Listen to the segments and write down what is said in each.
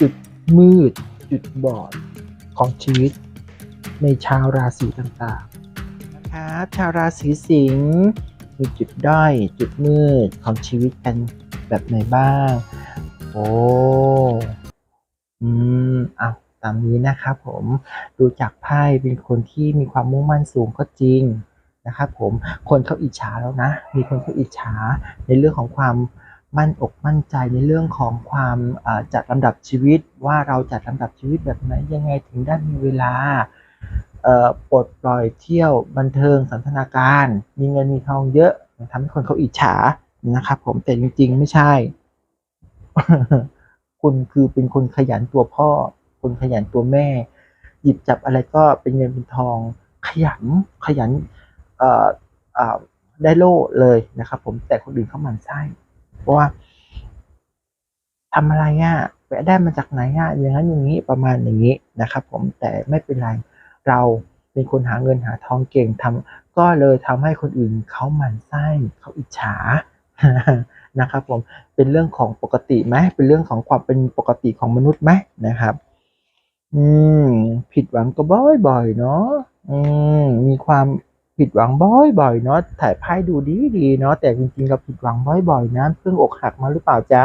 จุดมืด จุดบอดของชีวิต ในชาวราศีต่างๆนะครับชาวราศีสิงห์มีจุดด้อย จุดมืดของชีวิตกันแบบไหนบ้าง โอ้อืมอะตามนี้นะครับผมดูจากไพ่เป็นคนที่มีความมุ่งมั่นสูงก็จริงนะครับผมคนเขาอิจฉาแล้วนะ มีคนเขาอิจฉาในเรื่องของความ มั่นอกมั่นใจในเรื่องของความจัดลำดับชีวิต ว่าเราจัดลำดับชีวิตแบบไหนยังไงถึงได้มีเวลาปลดปล่อยเที่ยวบันเทิงสันทนาการ มีเงินมีทองเยอะทำให้คนเขาอิจฉานะครับผมแต่จริงๆไม่ใช่ คุณคือเป็นคนขยันตัวพ่อ คนขยันตัวแม่ หยิบจับอะไรก็เป็นเงินเป็นทอง ขยันขยันได้โล่เลยนะครับผมแต่คนอื่นเขาหมั่นไส้ ว่าทำอะไรอะไปได้มาจากไหนอะอย่างนั้นอย่างนี้ประมาณอย่างนี้นะครับ ผมแต่ไม่เป็นไรเราเป็นคนหาเงินหาทองเก่งทำก็เลยทำให้คนอื่นเขาหมั่นไส้เขาอิจฉานะครับ ผมเป็นเรื่องของปกติไหมเป็นเรื่องของความเป็นปกติของมนุษย์ไหมนะครับ อืม ผิดหวังก็บ่อยๆเนาะอืมมีความ ผิดหวังบ่อยๆเนาะถ่ายไพ่ดูดีดีๆเนาะแต่จริงๆเราผิดหวังบ่อยๆนะเพิ่งอกหักมาหรือเปล่าจ๊ะ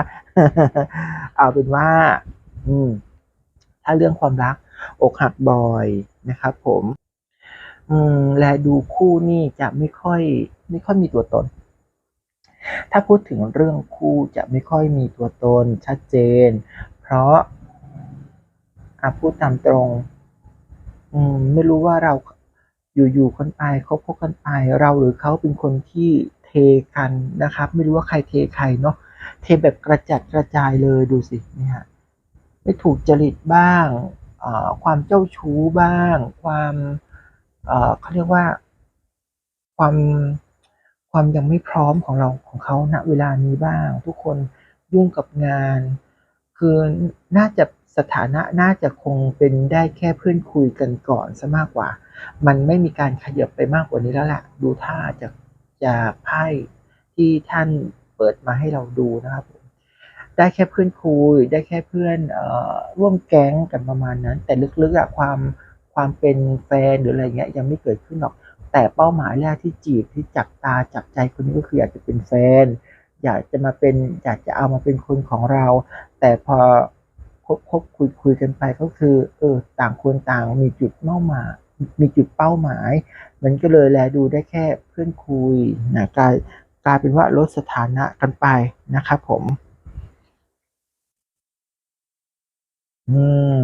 เอาเป็นว่า อืม ถ้าเรื่องความรัก อกหักบ่อยนะครับผม อืม และดูคู่นี่จะไม่ค่อย ไม่ค่อยมีตัวตน ถ้าพูดถึงเรื่องคู่จะไม่ค่อยมีตัวตน ชัดเจน เพราะอะพูดตามตรง อืม ไม่รู้ว่าเรา อยู่ๆคนไปเขาพบกันไปเราหรือเขาเป็นคนที่เทกันนะครับ ไม่รู้ว่าใครเทใครเนาะเทแบบกระจัดกระจายเลยดูสิเนี่ยฮะไม่ถูกจริตบ้าง ความเจ้าชู้บ้าง ความเขาเรียกว่าความความยังไม่พร้อมของเราของเขาณเวลานี้บ้าง ทุกคนยุ่งกับงาน คือน่าจะ สถานะน่าจะคงเป็นได้แค่เพื่อนคุยกันก่อนซะมากกว่า มันไม่มีการขยับไปมากกว่านี้แล้วแหละดูท่าจากจากไพ่ที่ท่านเปิดมาให้เราดูนะครับผมได้แค่เพื่อนคุย ได้แค่เพื่อนเอ่อร่วมแก๊งกันประมาณนั้น แต่ลึกๆอะความความเป็นแฟนหรืออะไรเงี้ยยังไม่เกิดขึ้นหรอก แต่เป้าหมายแรกที่จีบที่จับตาจับใจคนนี้ก็คืออยากจะเป็นแฟน อยากจะมาเป็นอยากจะเอามาเป็นคนของเรา แต่พอ บคบคุยคุยกันไปก็คือ เออ ต่างคนต่างมีจุดเป้าหมาย มีจุดเป้าหมาย มันก็เลยแลดูได้แค่เพื่อนคุยนะกลายกลายเป็นว่าลดสถานะกันไปนะครับผม อืม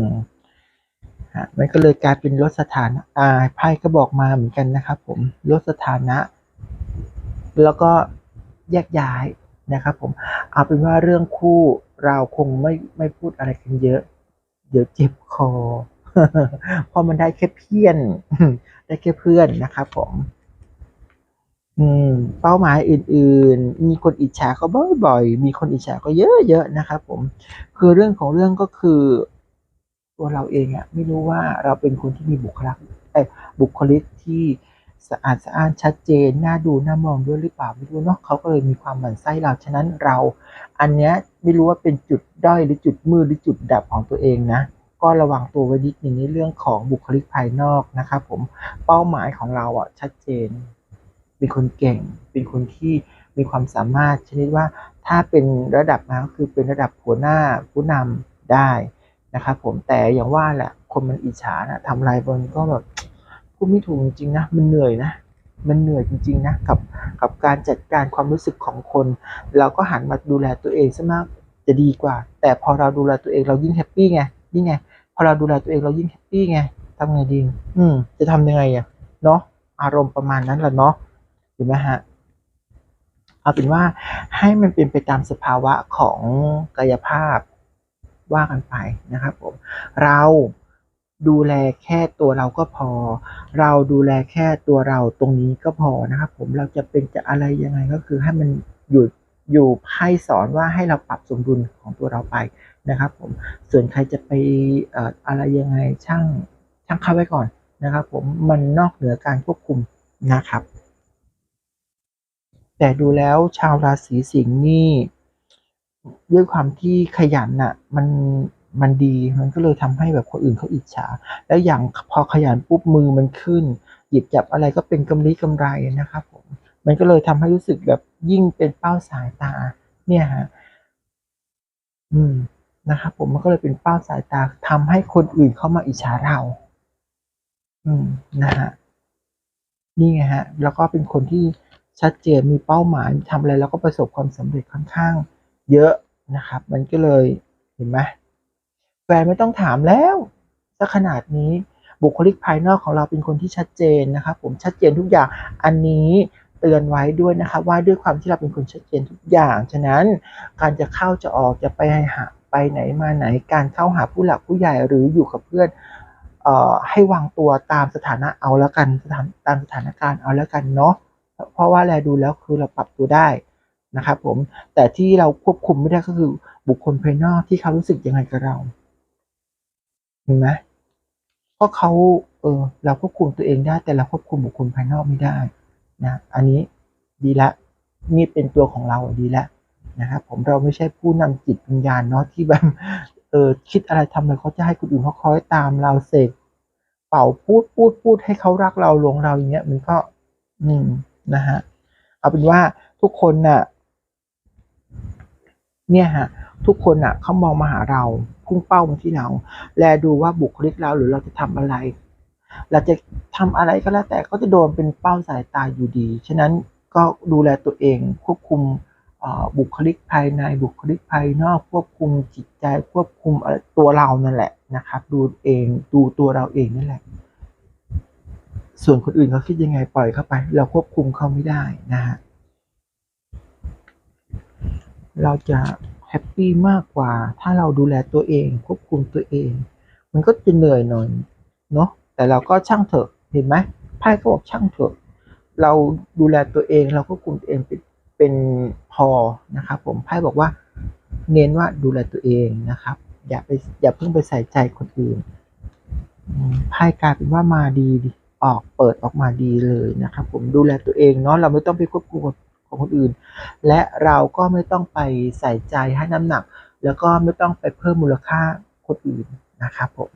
ฮะมันก็เลยกลายเป็นลดสถานะอ่าไพ่ก็บอกมาเหมือนกันนะครับ ผมลดสถานะ แล้วก็แยกย้ายนะครับ ผม เอาเป็นว่าเรื่องคู่ เราคงไม่ไม่พูดอะไรกันเยอะ เดี๋ยวเจ็บคอ เพราะมันได้แค่เพื่อนได้แค่เพื่อนนะครับผม อืม เป้าหมายอื่น ๆ มีคนอิจฉาเขาบ่อย ๆ มีคนอิจฉาก็เยอะๆนะครับผม คือเรื่องของเรื่องก็คือตัวเราเองอะไม่รู้ว่าเราเป็นคนที่มีบุคลิกบุคลิกที่ สะอาดสะอ้านชัดเจนน่าดูน่ามองด้วยหรือเปล่าไม่รู้เนาะเขาก็เลยมีความหมั่นไส้เราฉะนั้นเรา อันเนี้ยไม่รู้ว่าเป็นจุดด้อยหรือจุดมืดหรือจุดดับของตัวเองนะ ก็ระวังตัวไว้นิดนึงในเรื่องของบุคลิกภายนอกนะครับผมเป้าหมายของเราอะชัดเจน เป็นคนเก่ง เป็นคนที่มีความสามารถชนิดว่าถ้าเป็นระดับมาก็คือเป็นระดับหัวหน้าผู้นำได้นะครับผมแต่อย่างว่าแหละคนมันอิจฉานะทำอะไรบนก็แบบ พูดไม่ถูกจริงๆนะมันเหนื่อยนะมันเหนื่อยจริงๆนะกับกับการจัดการความรู้สึกของคน เราก็หันมาดูแลตัวเองซะมากจะดีกว่า แต่พอเราดูแลตัวเองเรายิ่งแฮปปี้ไงนี่ไงพอเราดูแลตัวเองเรายิ่งแฮปปี้ไงทำไงดี อืม จะทำยังไงอะเนาะอารมณ์ประมาณนั้นแหละเนาะเห็นไหมฮะเอาเป็นว่าให้มันเป็นไปตามสภาวะของกายภาพว่ากันไปนะครับผมเรา ดูแลแค่ตัวเราก็พอ เราดูแลแค่ตัวเราตรงนี้ก็พอนะครับผมเราจะเป็นจะอะไรยังไงก็คือให้มันอยู่อยู่ไพ่สอนว่าให้เราปรับสมดุลของตัวเราไปนะครับผมส่วนใครจะไปอะไรยังไงช่างช่างเข้าไว้ก่อนนะครับผมมันนอกเหนือการควบคุมนะครับ แต่ดูแล้วชาวราศีสิงห์นี่ด้วยความที่ขยันน่ะมัน มันดีมันก็เลยทำให้แบบคนอื่นเขาอิจฉา แล้วอย่างพอขยันปุ๊บมือมันขึ้น หยิบจับอะไรก็เป็นกำลีกำไรนะครับผมมันก็เลยทำให้รู้สึกแบบยิ่งเป็นเป้าสายตา เนี่ยฮะอืมนะครับผมมันก็เลยเป็นเป้าสายตาทำให้คนอื่นเข้ามาอิจฉาเรา อืมนะฮะนี่ไงฮะ แล้วก็เป็นคนที่ชัดเจนมีเป้าหมายทำอะไรแล้วก็ประสบความสำเร็จค่อนข้าง เยอะนะครับ มันก็เลยเห็นไหม แฟนไม่ต้องถามแล้วถ้าขนาดนี้บุคลิกภายนอกของเราเป็นคนที่ชัดเจนนะครับผมชัดเจนทุกอย่างอันนี้เตือนไว้ด้วยนะครับว่าด้วยความที่เราเป็นคนชัดเจนทุกอย่าง ฉะนั้นการจะเข้าจะออกจะไปหาไปไหนมาไหน การเข้าหาผู้หลักผู้ใหญ่หรืออยู่กับเพื่อนเอ่อให้วางตัวตามสถานะเอาแล้วกันสถานตามสถานการณ์เอาแล้วกันเนาะเพราะว่าแลดูแล้วคือเราปรับตัวได้นะครับผมแต่ที่เราควบคุมไม่ได้ก็คือบุคคลภายนอกที่เขารู้สึกยังไงกับเรา เห็นไหมเพราะเขาเออเราควบคุมตัวเองได้ แต่เราควบคุมบุคคลภายนอกไม่ได้นะอันนี้ดีละนี่เป็นตัวของเราดีละนะครับผมเราไม่ใช่ผู้นำจิตวิญญาณเนาะที่แบบเออคิดอะไรทำอะไรเขาจะให้คนอื่นเขาคอยตามเราเสกเป่าพูดพูดพูดให้เขารักเราหลงเราอย่างเงี้ยมันก็ อืมนะฮะเอาเป็นว่าทุกคนน่ะ เนี่ยฮะ ทุกคนน่ะเขามองมาหาเรา พุ่งเป้ามาที่เรา แลดูว่าบุคลิกเราหรือเราจะทำอะไร เราจะทำอะไรก็แล้วแต่ก็จะโดนเป็นเป้าสายตาอยู่ดี ฉะนั้นก็ดูแลตัวเองควบคุมบุคลิกภายในบุคลิกภายนอกควบคุมจิตใจควบคุมตัวเรานั่นแหละนะครับ ดูเองดูตัวเราเองนั่นแหละ ส่วนคนอื่นเขาคิดยังไงปล่อยเข้าไป เราควบคุมเขาไม่ได้นะฮะเราจะ แฮปปี้มากกว่า ถ้าเราดูแลตัวเอง ควบคุมตัวเอง มันก็จะเหนื่อยหน่อยเนาะแต่เราก็ช่างเถอะเห็นไหมไพ่ก็บอกช่างเถอะ เราดูแลตัวเองเราควบคุมตัวเองเป็นเป็นพอนะครับผมไพ่บอกว่า เน้นว่าดูแลตัวเองนะครับ อย่าไปอย่าเพิ่งไปใส่ใจคนอื่นไพ่กลายเป็นว่ามาดีออกเปิดออกมาดีเลยนะครับผมดูแลตัวเองเนาะเราไม่ต้องไปควบคุม ของคนอื่น และเราก็ไม่ต้องไปใส่ใจให้น้ำหนัก แล้วก็ไม่ต้องไปเพิ่มมูลค่าคนอื่นนะครับผม